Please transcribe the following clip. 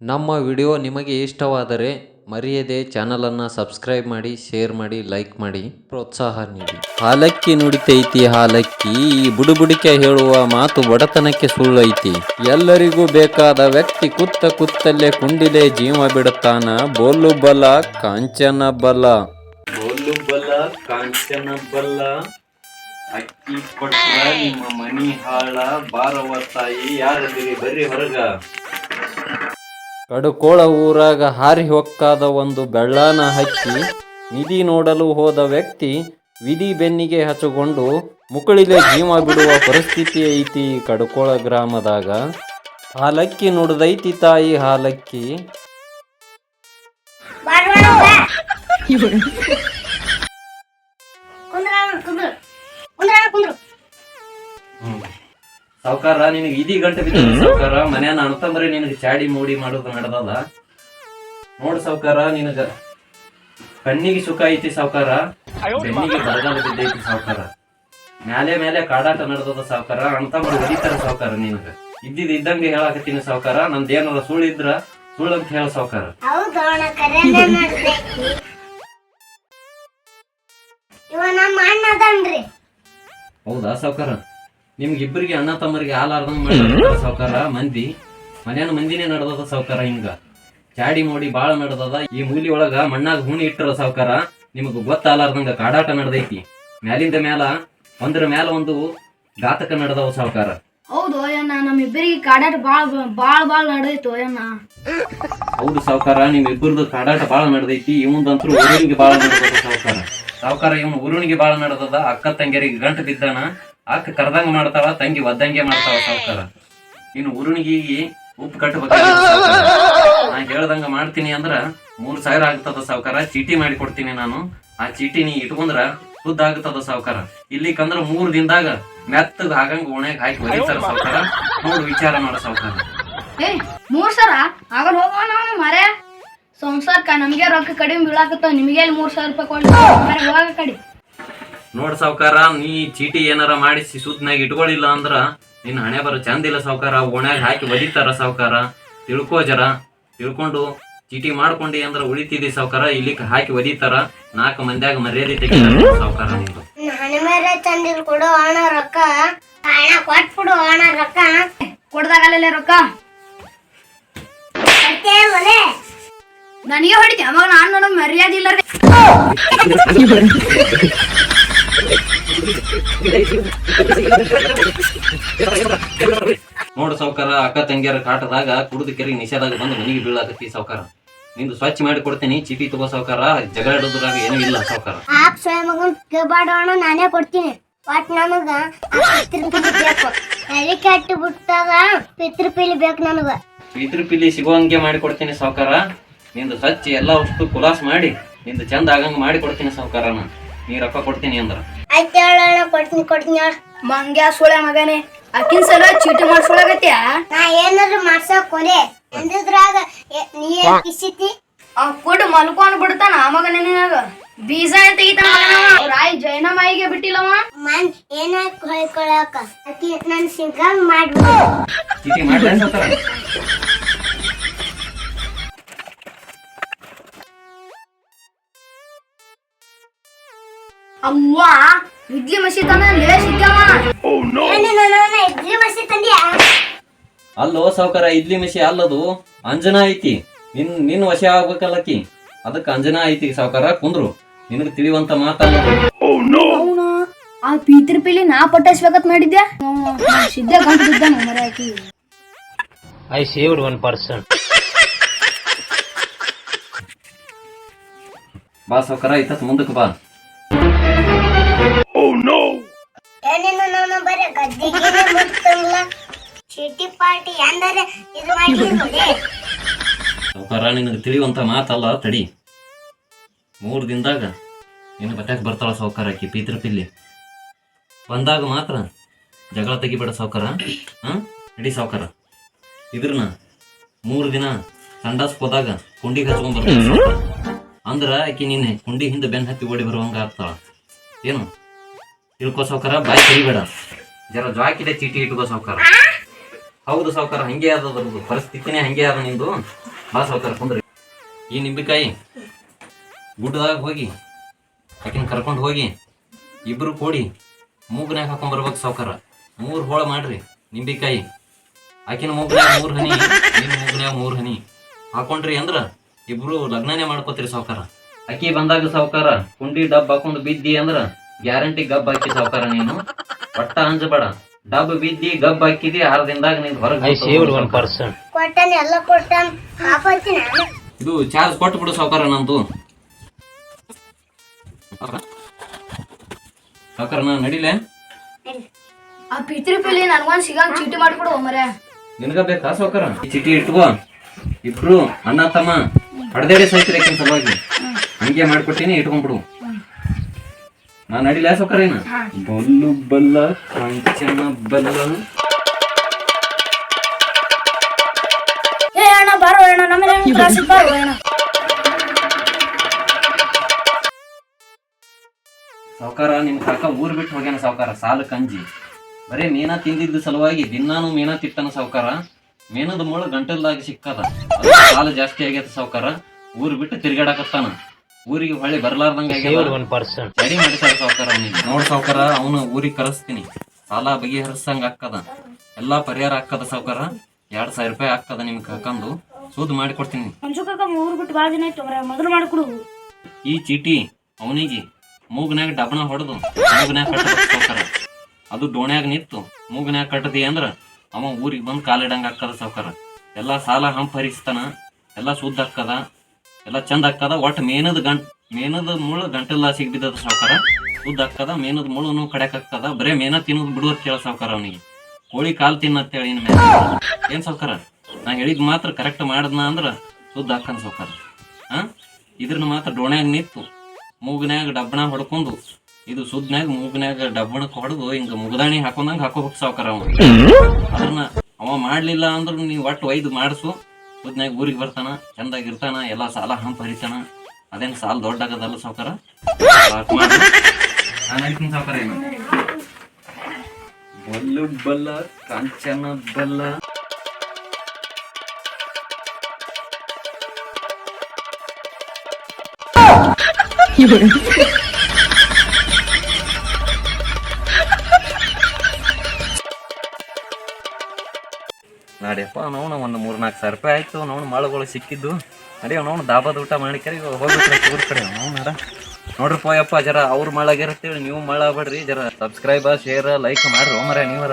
ನಮ್ಮ ವಿಡಿಯೋ ನಿಮಗೆ ಇಷ್ಟವಾದರೆ ಮರೆಯದೆ ಚಾನಲನ್ನು ಸಬ್ಸ್ಕ್ರೈಬ್ ಮಾಡಿ ಶೇರ್ ಮಾಡಿ ಲೈಕ್ ಮಾಡಿ ಪ್ರೋತ್ಸಾಹ ನೀಡಿ. ಹಾಲಕ್ಕಿ ನುಡಿತೈತಿ ಹಾಲಕ್ಕಿ ಈ ಬುಡುಬುಡಿಕೆ ಹೇಳುವ ಮಾತು ಬಡತನಕ್ಕೆ ಸುಳ್ಳೈತಿ. ಎಲ್ಲರಿಗೂ ಬೇಕಾದ ವ್ಯಕ್ತಿ ಕುತ್ತ ಕುತ್ತಲ್ಲೇ ಕುಂಡಿಲೆ ಜೀವ ಬಿಡುತ್ತಾನ. ಬೋಲು ಬಲ ಕಾಂಚನ ಬಲ. ಬೋಲು ಬಲ ಕಾಂಚನ ಬಲ. ಅಕ್ಕಿ ಕೊಟ್ಟ ನಿಮ್ಮ ಮನಿ ಹಾಳ ಬಾರವ ತಾಯಿ ಯಾರದಿರಿ ಬರ್ರಿ ಹೊರಗ. ಕಡುಕೋಳ ಊರಾಗ ಹಾರಿ ಹೊಕ್ಕಾದ ಒಂದು ಬೆಳ್ಳಾನ ಹಚ್ಚಿ ನಿಧಿ ನೋಡಲು ಹೋದ ವ್ಯಕ್ತಿ ವಿಧಿ ಬೆನ್ನಿಗೆ ಹಚ್ಚಿಕೊಂಡು ಮುಕುಳಿಲೆ ಜೀವ ಬಿಡುವ ಪರಿಸ್ಥಿತಿ ಐತಿ ಕಡುಕೋಳ ಗ್ರಾಮದಾಗ. ಹಾಲಕ್ಕಿ ನುಡ್ದೈತಿ ತಾಯಿ ಹಾಲಕ್ಕಿ. ಹ್ಮ್ ಕುಂದ್ರು. ಕುಂದ್ರ. ಕುಂದ್ರು ಸಾವುಕಾರ ನಿನಗೆ ಇದಿ ಗಂಟೆ ಬಿದ್ದ ಸಾವುಕಾರ ಮನ್ಯಾನ ಅಣ್ತಂದ್ರೆ ನಿನಗೆ ಚಾಡಿ ಮೂಡಿ ಮಾಡೋದು ನಡೆದದ. ನೋಡ್ ಸಾವುಕಾರ ನಿನಗ ಕಣ್ಣಿಗೆ ಸುಖ ಐತಿ ಸಾವುಕಾರ ಬೆನ್ನಿಗೆ ಬರಗಾಲ ಬಿದ್ದೈತಿ ಸಾವುಕಾರ. ಮ್ಯಾಲೆ ಮೇಲೆ ಕಾಡಾಟ ನಡೆದದ ಸಾವುಕಾರ ಅಣ್ತಂಬ್ರಿ ಹೊಡಿತಾರ ಸಾವುಕಾರ ನಿನಗ. ಇದ್ದಿದ್ ಇದ್ದಂಗೆ ಹೇಳಾಕತ್ತೀನಿ ಸಾವುಕಾರ ನಂದೇನಾರ ಸುಳ್ಳು ಇದ್ರ ಸುಳ್ಳು ಅಂತ ಹೇಳ ಸಾವುಕಾರ. ಹೌದಾ ಸಾವುಕಾರ? ನಿಮ್ಗಿಬ್ಬರಿಗೆ ಅಣ್ಣ ತಮ್ಮರಿಗೆ ಹಾಲಾರ್ದಂಗ್ ಮಾಡ್ಯಾರ ಸಾವುಕಾರ ಮಂದಿ. ಮನ್ಯಾನ ಮಂದಿನೇ ನಡೆದದ ಸಾವುಕಾರ ಹಿಂಗ. ಚಾಡಿ ಮೋಡಿ ಬಾಳ ನಡೆದದ. ಈ ಮೂಲಿ ಒಳಗ ಮಣ್ಣಾಗ ಹೂಣಿ ಇಟ್ಟರ ಸಾವುಕಾರ ನಿಮಗ್ ಗೊತ್ತಾಲಾರ್ದಂಗ ಕಾಡಾಟ ನಡೆದೈತಿ. ಮ್ಯಾಲಿಂದ ಮ್ಯಾಲ ಒಂದ್ರ ಮ್ಯಾಲ ಒಂದು ಘಾತಕ ನಡೆದವ ಸಾವುಕಾರ. ಹೌದು ಅಯ್ಯಣ್ಣ ನಮ್ಮಿಬ್ಬರಿಗೆ ಕಾಡಾಟ ಬಾಳ ಬಾಳ ಬಾಳ ನಡೆದಿತ್ತು ಅಯ್ಯಣ್ಣ. ಹೌದು ಸಾವುಕಾರ ನಿಮ್ ಇಬ್ಬರದು ಕಾಡಾಟ ಬಾಳ ನಡೆದೈತಿ. ಇವಂದಂತ್ರು ಊರಿಗೆ ಬಾಳ ನಡೆದ ಸಾವುಕಾರ. ಸಾವುಕಾರ ಇವನ್ ಊರಿನಿಗೆ ಬಾಳ ನಡೆದದ. ಅಕ್ಕ ತಂಗಿಯರಿಗೆ ಗಂಟು ಬಿದ್ದಾನ. ಅಕ್ಕ ಕರ್ದಂಗ ಮಾಡ್ತಾಳ ತಂಗಿ ಒದ್ದಂಗೆ ಮಾಡ್ತಾಳ ಸಾವುಕಾರ. ಇನ್ನು ಊರಿನಿಗೆ ಉಪ್ಪು ಕಟ್ಟ. ನಾ ಹೇಳ್ದಂಗ ಮಾಡ್ತೀನಿ ಅಂದ್ರ ಮೂರ್ ಸಾವಿರ ಆಗ್ತದ ಸಾವುಕಾರ ಚೀಟಿ ಮಾಡಿ ಕೊಡ್ತೀನಿ ನಾನು. ಆ ಚೀಟಿ ನೀ ಇಟ್ಕೊಂಡ್ರ ಶುದ್ಧ ಆಗ್ತದ ಸಾವುಕಾರ. ಇಲ್ಲಿಕಂದ್ರ ಮೂರ್ ದಿನದಾಗ ಮೆತ್ತಗ ಆಗಂಗ ಓಣ್ಯಾಗ ಹಾಕಿ ಬರೀತಾರ ಸಾವುಕಾರ. ನೋಡು ವಿಚಾರ ಮಾಡ ಸಾವುಕಾರ. ಏ ಮೂರ್ ಸಾವಿರ ಆಗಲ್ ಹೋಗೋಣ ನಾವು ಮರೆ ಸಂಸಾರಕ್ಕ ನಮ್ಗೆ ರೊಕ್ಕ ಕಡಿಮೆ ಬೀಳಾಕತ್ತ ನಿಮ್ಗೆ ಮೂರ್ ಸಾವಿರ ರೂಪಾಯಿ ಕೊಡ್ತಾರೆ ಹೋಗ ಕಡಿ. ನೋಡ್ ಸಾವ್ಕಾರ ನೀ ಚೀಟಿ ಏನಾರ ಮಾಡಿಸಿ ಸುದ್ನಾಗ ಇಟ್ಕೊಳ್ಳಿಲ್ಲ ಅಂದ್ರ ನಿನ್ನ ಹಣೆ ಬರೋ ಚಂದಿಲ್ಲ ಸಾವ್ಕಾರ. ಓಣ್ಯಾಗ ಹಾಕಿ ಒದಿತಾರ ಸಾವ್ಕಾರ. ತಿಳ್ಕೋ ಜರ. ತಿಳ್ಕೊಂಡು ಚೀಟಿ ಮಾಡ್ಕೊಂಡಿ ಅಂದ್ರ ಉಳಿತಿದಿ ಸಾವ್ಕಾರ. ಇಲ್ಲಿ ಹಾಕಿ ಒದಿತಾರ. ನಾಲ್ಕು ಮಂದ್ಯಾಗ ಮರ್ಯಾದೆ ತೆಗಿತಾರ ಸಾವ್ಕಾರ ನಿಂದು. ಹಣೆ ಮೇಲೆ ಚಂದಿಲ್ ಕೊಡು ಅಣ್ಣ ರೊಕ್ಕ. ಅಣ್ಣ ಕೊಟ್ಬಿಡು ಅಣ್ಣ ರೊಕ್ಕ. ಕೊಡ್ದಾಗಲ್ಲ ರೊಕ್ಕ? ಕೊಡ್ತೇ ಒಲೆ ನನಗೆ ಹೊಡಿತಿ. ಅವಾಗ ನಾನು ನೋಡೋ ಮರ್ಯಾದೆ ಇಲ್ಲ ರೀ ನೋಡ್ ಸಾವ್ಕಾರ ಅಕ್ಕ ತಂಗಿಯರ ಕಾಟದಾಗ ಕುಡಿದ ಕೆರೆಗೆ ನಿಷೇಧಾಗ ಬಂದು ಮನೆಗೆ ಬೀಳಾಕತ್ತಿ ಸೌಕಾರ ನಿಂದು ಸ್ವಚ್ಛ ಮಾಡಿ ಕೊಡ್ತೀನಿ ಚೀಟಿ ತಗೋ ಜಗಳ ಜಗಳಾಡೋದ್ರಾಗ ಏನೂ ಇಲ್ಲ ಸಾವುಕಾರ. ಆಪ್ ಸ್ವಯಂ ಮಗನ್ ಕೇಳ್ಬಾರ್ದು ಅಣ್ಣ ನಾನೇ ಕೊಡ್ತೀನಿ. ಒಟ್ ನನಗ ತಲೆ ಅಟ್ಟು ಬಿಟ್ಟಾಗ ಪಿತೃಪಿಲಿ ಬೇಕು ನನಗ ಪಿತೃಪಿಲಿ ಪಿಲಿ ಸಿಗುವಂಗೆ ಮಾಡಿ ಕೊಡ್ತೀನಿ ಸಾವುಕಾರ. ನಿಂದು ಸ್ವಚ್ಛ ಎಲ್ಲ ವಸ್ತು ಕುಲಾಸ್ ಮಾಡಿ ನಿಂದು ಚಂದ ಆಗಂಗ ಮಾಡಿ ಕೊಡ್ತೀನಿ ಸಾವುಕಾರ ನಾ ನೀ ರೊಕ್ಕ ಕೊಡ್ತೀನಿ ಅಂದ್ರ. ಆಯ್ತು ಹೇಳೋಣ ಕೊಡ್ತೀನಿ ಕೊಡ್ತೀನಿ ಹೇಳು. ಮಂಗ್ಯ ಸುಳೆ ಮಗನೆ ಅಕ್ಕಿನ ಸಲ ಚೀಟಿ ಮಾಡ್ಸೊಳಗತ್ಯ ನಾ ಏನಾದ್ರು ಮಾಡ್ಸೋ ಕೊನೆ ಎಂದಿದ್ರಾಗ ನೀ ಏನ್ ಕಿಸಿತಿ? ಆ ಕೊಟ್ಟು ಮಲ್ಕೊಂಡ್ ಬಿಡ್ತಾನ ಆ ಮಗನೆ ನಿನಗ? ಬೀಜ ಅಂತ ತೆಗಿತಾನ ರಾಯ್ ಜೈನ ಮಾಯಿಗೆ ಬಿಟ್ಟಿಲ್ಲವ? ಮನ್ ಏನ ಹೊಯ್ಕೊಳಕ? ಅಕ್ಕಿ ನನ್ ಸಿಂಗಲ್ ಮಾಡ್ಬಿಡು. ಚೀಟಿ ಮಾಡ್ಲಾ ಅವ್ವ? ಇಡ್ಲಿ ಮಸಿ ತಂದ್ರೆ ಇಡ್ಲಿ ಮಸಿ ತಂದ್ಯಾ? ಅಲ್ಲೋ ಸಾವ್ಕಾರ ಇಡ್ಲಿ ಮಿಸಿ ಅಲ್ಲದು. ಅಂಜನಾ ಐತಿ. ನಿನ್ ನಿನ್ ವಶ ಆಗ್ಬೇಕಲ್ಲಕಿ ಅದಕ್ಕೆ ಅಂಜನಾ ಐತಿ ಸಾವುಕಾರ ಕುಂದ್ರು. ನಿನಗ್ ತಿಳಿವಂತ ಮಾತಲ್ಲ ಅವನ? ಆ ಪೀತ್ರ ಪಿಲಿ ನಾ ಪಟಾಯಿಸ್ಬೇಕತ್ ಮಾಡಿದ್ದೆ ಸಿದ್ಧ ಗಂಟು ಒನ್ person. ಬಾ ಸೌಕರ ಇತ್ತ ಮುಂದಕ್ಕೆ ಬಾ. ಚೀಟಿ ಪಾರ್ಟಿ ಅಂದರೆ ಇದು ಮಾಡಿ ಸಾವ್ಕಾರ ನಿನಗೆ ತಿಳಿಯುವಂತ ಮಾತಲ್ಲ ತಡಿ. ಮೂರು ದಿನದಾಗ ನಿನ್ನ ಬಟ್ಟಾಕ್ ಬರ್ತಾಳ ಸಾವ್ಕಾರ ಆಕಿ ಪೀತ್ರಪಿಲ್ಲಿ ಬಂದಾಗ ಮಾತ್ರ ಜಗಳ ತೆಗಿಬೇಡ ಸಾವ್ಕಾರ ಹಾ? ನಡಿ ಸಾವ್ಕಾರ. ಇದ್ರನ್ನ ಮೂರು ದಿನ ಸಂಡಾಸ್ ಹೋದಾಗ ಕುಂಡಿಗೆ ಹಚ್ಕೊಂಡ್ ಬರ್ತಾಳ. ಅಂದ್ರ ಆಕಿ ನಿನ್ನೆ ಕುಂಡಿ ಹಿಂದೆ ಬೆನ್ ಹತ್ತಿ ಓಡಿ ಬರುವಂಗ ಆಗ್ತಾಳ. ಏನು? ತಿಳ್ಕೊ ಸಾವುಕಾರ ಬಾಯಿ ಕರಿಬೇಡ ಜರ ಜಾಕಿದೆ ಚೀಟಿ ಇಟ್ಕೋ ಸಾವ್ಕಾರ. ಹೌದು ಸಾವ್ಕಾರ ಹಂಗೆ ಅದ ಅದ್ರದ್ದು ಪರಿಸ್ಥಿತಿನೇ ಹಂಗೆ ಅದ ನಿಂದು ಬಾ ಸೌಕಾರ ಕುಂದ್ರಿ. ಈ ನಿಂಬಿಕಾಯಿ ಗುಡ್ಡದಾಗ ಹೋಗಿ ಆಕಿನ ಕರ್ಕೊಂಡು ಹೋಗಿ ಇಬ್ರು ಕೂಡಿ ಮೂಗ್ನ್ಯಾಗ ಹಾಕೊಂಡ್ ಬರ್ಬೇಕು ಸಾವ್ಕಾರ. ಮೂರ್ ಹೋಳ ಮಾಡ್ರಿ ನಿಂಬಿಕಾಯಿ. ಆಕಿನ ಮೂಗ್ನ್ಯಾಗ ಮೂರು ಹನಿ ನಿಮ್ ಮೂಗ್ನ್ಯಾಗ ಮೂರು ಹನಿ. ಹಾಕೊಂಡ್ರಿ ಅಂದ್ರ ಇಬ್ರು ಲಗ್ನನೇ ಮಾಡ್ಕೋತೀರಿ ಸಾವ್ಕಾರ. ಅಕ್ಕಿ ಬಂದಾಗ ಸಾವ್ಕಾರ ಕುಂಡಿ ಡಬ್ ಹಾಕೊಂಡ್ ಬಿದ್ದಿ ಅಂದ್ರ ಗ್ಯಾರಂಟಿ ಗಬ್ ಹಾಕಿ ಸಾವ್ಕಾರ ನೀನು. ಒಟ್ಟ ಅಂಜಬೇಡ ಡಬ್ ಬಿದ್ದಿ ಗಬ್ ಹಾಕಿದಿ ಆರ್ ದಿನದಾಗ ನಿಂದ I ಹೊರಗೆ saved one person. ಕೊಟ್ಟಾನ ಎಲ್ಲ ಕೊಟ್ಟಾನ ಹಾಕೋತೀನಿ ನಾನು ಇದು ಚಾರ್ಜ್ ಕೊಟ್ಟು ಬಿಡು ಸಾವ್ಕಾರ ನಂದು. ಸಾವ್ಕಾರ ನಾ ನಡಿಲೆ? ಆ ಪಿತ್ರಿ ಪಿಲಿ ನನಗೊಂದು ಸಿಗಂಗ್ ಚೀಟಿ ಮಾಡ್ಕೊಡು ಮರೆ. ನಿನಗ ಬೇಕಾ ಸಾವುಕಾರ? ಈ ಚೀಟಿ ಇಟ್ಕೋ. ಇಬ್ರು ಅಣ್ಣ ತಮ್ಮ ಹಡ್ದೇಡಿ ಸೈತ್ರಿ ಯಾಕಿನ ಸಲುವಾಗಿ. ಹಂಗೆ ಮಾಡ್ಕೊಟ್ಟಿನಿ ಇಟ್ಕೊಂಡ್ಬಿಡು. ನಾ ನಡಿಲ ಸೌಕರ್ಯನ ಏನ ಬಲ್ಲು ಬಲ್ಲ ಕಾಂಚನ ಬಲ್ಲ. ಏ ಅಣ್ಣ ಬಾರೋ ಅಣ್ಣ ನಮ್ಮನೆ ಕ್ಲಾಸಿಗೆ ಬಾರೋ ಅಣ್ಣ. ಸಾವ್ಕಾರ ನಿಮ್ ಕಾಕ ಊರ್ ಬಿಟ್ಟು ಹೋಗ್ಯಾನ ಸಾವುಕಾರ ಸಾಲ ಕಂಜಿ. ಬರೇ ಮೀನಾ ತಿಂದಿದ್ದ ಸಲುವಾಗಿ ದಿನಾನು ಮೀನಾ ತಿಟ್ಟನ ಸಾವುಕಾರ. ಮೀನದ ಮುಳ್ಳು ಗಂಟಲ್ದಾಗ ಸಿಕ್ಕದ. ಸಾಲು ಸಾಲ ಜಾಸ್ತಿ ಆಗ್ಯದ ಸಾವುಕಾರ. ಊರ್ ಬಿಟ್ಟು ತಿರ್ಗಾಡಕತ್ತಾನ. ಊರಿಗೆ ಹೊಳ್ಳಿ ಬರ್ಲಾರ್ದಂಗ. ಸರಿ ಸಾವ್ಕಾರ ಅವನಿಗೆ. ನೋಡ್ ಸಾವ್ಕಾರ ಅವನು ಊರಿಗೆ ಕರೆಸ್ತೀನಿ ಸಾಲ ಬಗೆಹರಿಸಂಗ ಆಕ್ಕದ ಎಲ್ಲಾ ಪರಿಹಾರ ಹಾಕದ ಸಾವ್ಕಾರ? ಎರಡ್ ಸಾವಿರ ರೂಪಾಯಿ ಆಕ್ಕದ ನಿಮ್ ಕಾಕಂದು ಸೂದ್ ಮಾಡಿ ಕೊಡ್ತೀನಿ. ಮಂಜು ಕಾಕ ಊರ್ ಬಿಟ್ಟು ಭಾಳ ದಿನ ಆಯ್ತು ಮರೆ ಮೊದಲು ಮಾಡ್ಕೊಡು ಈ ಚೀಟಿ ಅವನಿಗೆ. ಮೂಗ್ನಾಗ ಡಬಣ ಹೊಡೆದು ಮೂಗನ್ಯಾಗ ಕಟ್ಟದ ಸಾವ್ಕಾರ. ಅದು ಡೋಣ್ಯಾಗ ನಿಂತು ಮೂಗ್ನ್ಯಾಗ ಕಟ್ಟದಿ ಅಂದ್ರ ಅವ ಊರಿಗೆ ಬಂದು ಕಾಲಿಡಂಗ ಹಾಕದ ಸಾವ್ಕಾರ. ಎಲ್ಲಾ ಸಾಲ ಹಂಪ್ ಹರಿಸ್ತಾನ ಎಲ್ಲಾ ಶುದ್ಧ ಆಕ್ಕದ ಎಲ್ಲಾ ಚಂದ ಆಕ್ಕದ ಒಟ್ಟು ಮೇನದ ಗಂಟ್, ಮೇನದ ಮುಳ್ಳು ಗಂಟೆಲ್ಲ ಸಿಗ್ಬಿದ್ದದ ಸಾವುಕಾರ. ಉದ್ದ ಆಕ್ಕದ ಮೇನದ ಮುಳ್ಳುನು ಕಡೆಕ್ ಆಕ್ಕದ ಬರೇ ಮೇನ ತಿನ್ನೋದು ಬಿಡುವತ್ ಕೇಳ ಸಾವುಕಾರ ಅವನಿಗೆ. ಕೋಳಿ ಕಾಲ್ ತಿನ್ನತ್ತೇಳಿ ಇನ್ ಮೇಲೆ ಏನ್ ಸಾವುಕಾರ? ನಾ ಹೇಳಿದ್ ಮಾತ್ರ ಕರೆಕ್ಟ್ ಮಾಡದ್ನ ಅಂದ್ರ ಉದ್ದ ಹಾಕನ್ ಸಾವುಕಾರ. ಹಾ ಇದ್ರನ್ನ ಮಾತ್ರ ಡೋಣ್ಯಾಗ ನಿಂತು ಮೂಗ್ನ್ಯಾಗ ಡಬ್ಬಣ ಹೊಡ್ಕೊಂಡು, ಇದು ಸುದ್ನ್ಯಾಗ ಮೂಗ್ನ್ಯಾಗ ಡಬ್ಬಣಕ್ ಹೊಡೆದು ಹಿಂಗ ಮುಗದಾಣಿ ಹಾಕೊಂಡಂಗ ಹಾಕೋಬೇಕು ಸಾವುಕಾರ ಅವನು. ಅದನ್ನ ಅವ ಮಾಡ್ಲಿಲ್ಲ ಅಂದ್ರ ನೀವ್ ಒಟ್ಟು ಒಯ್ದು ಮಾಡಿಸು. ಸುದ್ನ್ಯಾಗ ಊರಿಗೆ ಬರ್ತಾನ ಚಂದಾಗಿರ್ತಾನ ಎಲ್ಲಾ ಸಾಲ ಹಂಪ್ ಹರಿತಾನ ಅದೇನ್ ಸಾಲ ದೊಡ್ಡ ಆಗದಲ್ಲ ಸಾವುಕಾರ ಸಾವ್ಕಾರ ಏನು ಬಲ್ಲು ಬಲ್ಲ, ಕಾಂಚನ ಬಲ್ಲ. ನಾಡಿಯಪ್ಪ ನೋಣ ಒಂದು ಮೂರ್ನಾಲ್ಕು ಸಾವಿರ ರೂಪಾಯಿ ಆಯಿತು ನೋಣ ಮಾಳುಗಳು ಸಿಕ್ಕಿದ್ದು. ನಡಿಯೋ ನೋಣ ದಾಬಾದ ಊಟ ಮಾಡಿ ಕರಿ ಹೋಗ್ಬೇಕು ಊರ್ ಕಡೆ. ನಾವು ನಡ. ಪೋಯಪ್ಪ ಯಪ್ಪ ಜರ ಅವ್ರ ಮಳಾಗಿರತ್ತೇಳಿ ನೀವು ಮಳ ಆಗ್ಬೇಡ್ರಿ ಜರ ಸಬ್ಸ್ಕ್ರೈಬ ಶೇರ್ ಲೈಕ್ ಮಾಡ್ರಿ ಓಮರ ನೀವರ.